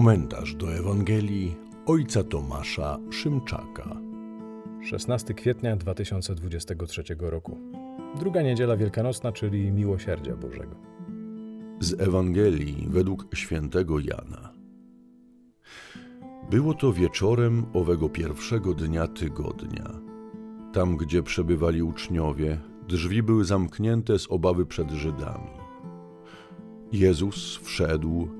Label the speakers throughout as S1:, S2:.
S1: Komentarz do Ewangelii ojca Tomasza Szymczaka.
S2: 16 kwietnia 2023 roku. Druga niedziela wielkanocna, czyli Miłosierdzia Bożego.
S1: Z Ewangelii według świętego Jana. Było to wieczorem owego pierwszego dnia tygodnia. Tam, gdzie przebywali uczniowie, drzwi były zamknięte z obawy przed Żydami. Jezus wszedł,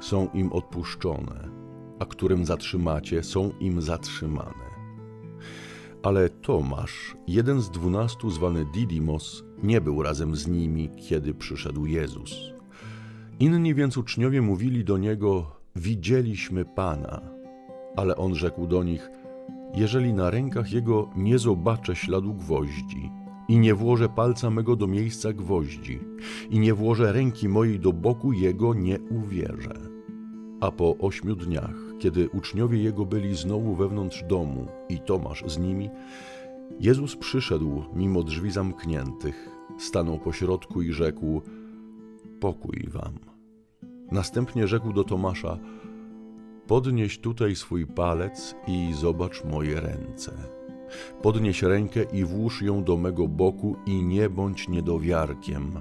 S1: są im odpuszczone, a którym zatrzymacie, są im zatrzymane. Ale Tomasz, jeden z dwunastu zwany Didymos, nie był razem z nimi, kiedy przyszedł Jezus. Inni więc uczniowie mówili do niego: Widzieliśmy Pana. Ale on rzekł do nich: Jeżeli na rękach jego nie zobaczę śladu gwoździ, i nie włożę palca mego do miejsca gwoździ, i nie włożę ręki mojej do boku jego, nie uwierzę. A po ośmiu dniach, kiedy uczniowie jego byli znowu wewnątrz domu i Tomasz z nimi, Jezus przyszedł mimo drzwi zamkniętych, stanął pośrodku i rzekł: Pokój wam. Następnie rzekł do Tomasza: Podnieś tutaj swój palec i zobacz moje ręce. Podnieś rękę i włóż ją do mego boku i nie bądź niedowiarkiem,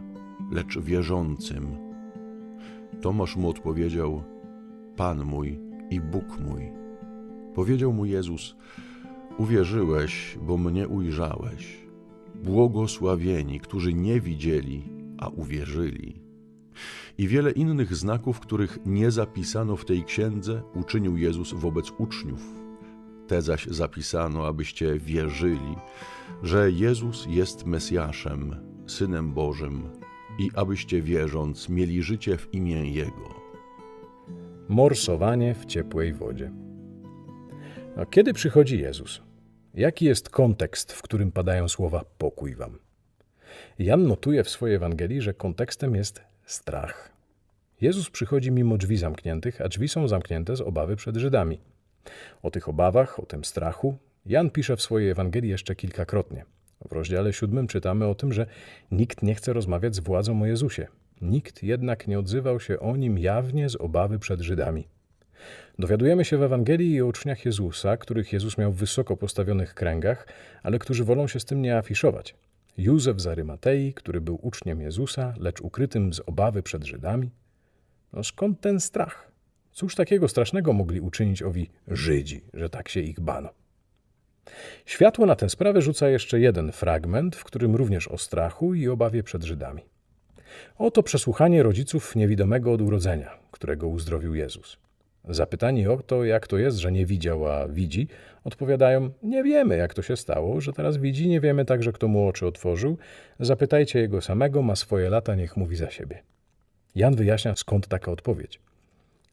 S1: lecz wierzącym. Tomasz mu odpowiedział: Pan mój i Bóg mój. Powiedział mu Jezus: Uwierzyłeś, bo mnie ujrzałeś. Błogosławieni, którzy nie widzieli, a uwierzyli. I wiele innych znaków, których nie zapisano w tej księdze, uczynił Jezus wobec uczniów. Te zaś zapisano, abyście wierzyli, że Jezus jest Mesjaszem, Synem Bożym, i abyście wierząc mieli życie w imię Jego.
S2: Morsowanie w ciepłej wodzie. A kiedy przychodzi Jezus? Jaki jest kontekst, w którym padają słowa pokój wam? Jan notuje w swojej Ewangelii, że kontekstem jest strach. Jezus przychodzi mimo drzwi zamkniętych, a drzwi są zamknięte z obawy przed Żydami. O tych obawach, o tym strachu Jan pisze w swojej Ewangelii jeszcze kilkakrotnie. W rozdziale siódmym czytamy o tym, że nikt nie chce rozmawiać z władzą o Jezusie. Nikt jednak nie odzywał się o nim jawnie z obawy przed Żydami. Dowiadujemy się w Ewangelii o uczniach Jezusa, których Jezus miał w wysoko postawionych kręgach, ale którzy wolą się z tym nie afiszować. Józef z Arymatei, który był uczniem Jezusa, lecz ukrytym z obawy przed Żydami. No skąd ten strach? Cóż takiego strasznego mogli uczynić owi Żydzi, że tak się ich bano? Światło na tę sprawę rzuca jeszcze jeden fragment, w którym również o strachu i obawie przed Żydami. Oto przesłuchanie rodziców niewidomego od urodzenia, którego uzdrowił Jezus. Zapytani o to, jak to jest, że nie widział, a widzi, odpowiadają: Nie wiemy, jak to się stało, że teraz widzi, nie wiemy także, kto mu oczy otworzył. Zapytajcie jego samego, ma swoje lata, niech mówi za siebie. Jan wyjaśnia, skąd taka odpowiedź.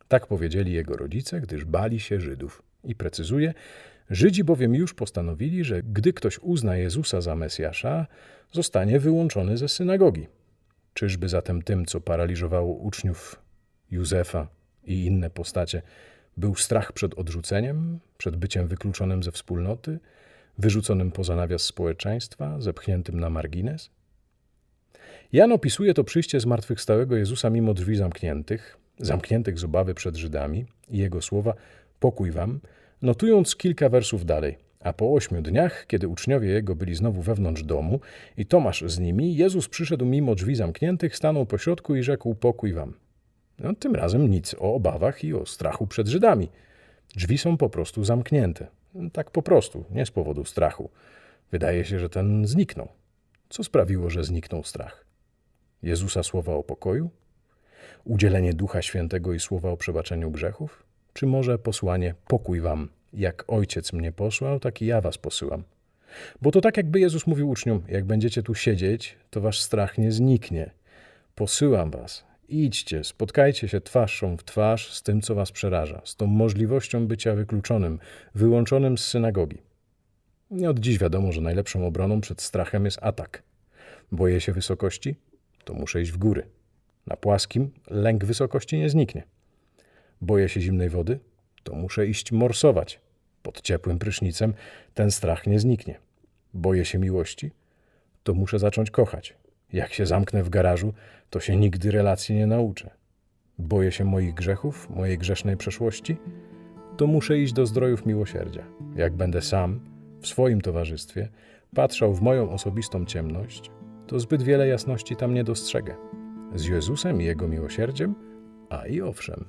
S2: Tak powiedzieli jego rodzice, gdyż bali się Żydów. I precyzuje, Żydzi bowiem już postanowili, że gdy ktoś uzna Jezusa za Mesjasza, zostanie wyłączony ze synagogi. Czyżby zatem tym, co paraliżowało uczniów Józefa i inne postacie, był strach przed odrzuceniem, przed byciem wykluczonym ze wspólnoty, wyrzuconym poza nawias społeczeństwa, zepchniętym na margines? Jan opisuje to przyjście zmartwychwstałego Jezusa mimo drzwi zamkniętych, zamkniętych z obawy przed Żydami i jego słowa pokój wam, notując kilka wersów dalej. A po ośmiu dniach, kiedy uczniowie jego byli znowu wewnątrz domu i Tomasz z nimi, Jezus przyszedł mimo drzwi zamkniętych, stanął pośrodku i rzekł pokój wam. No, tym razem nic o obawach i o strachu przed Żydami. Drzwi są po prostu zamknięte. Tak po prostu, nie z powodu strachu. Wydaje się, że ten zniknął. Co sprawiło, że zniknął strach? Jezusa słowa o pokoju? Udzielenie Ducha Świętego i słowa o przebaczeniu grzechów? Czy może posłanie pokój wam, jak Ojciec mnie posłał, tak i ja was posyłam? Bo to tak jakby Jezus mówił uczniom, jak będziecie tu siedzieć, to wasz strach nie zniknie. Posyłam was Idźcie, spotkajcie się twarzą w twarz z tym, co was przeraża, z tą możliwością bycia wykluczonym, wyłączonym z synagogi. Nie od dziś wiadomo, że najlepszą obroną przed strachem jest atak. Boję się wysokości? To muszę iść w góry. Na płaskim lęk wysokości nie zniknie. Boję się zimnej wody? To muszę iść morsować. Pod ciepłym prysznicem ten strach nie zniknie. Boję się miłości? To muszę zacząć kochać. Jak się zamknę w garażu, to się nigdy relacji nie nauczę. Boję się moich grzechów, mojej grzesznej przeszłości? To muszę iść do zdrojów miłosierdzia. Jak będę sam, w swoim towarzystwie, patrzał w moją osobistą ciemność, to zbyt wiele jasności tam nie dostrzegę. Z Jezusem i Jego miłosierdziem, a i owszem.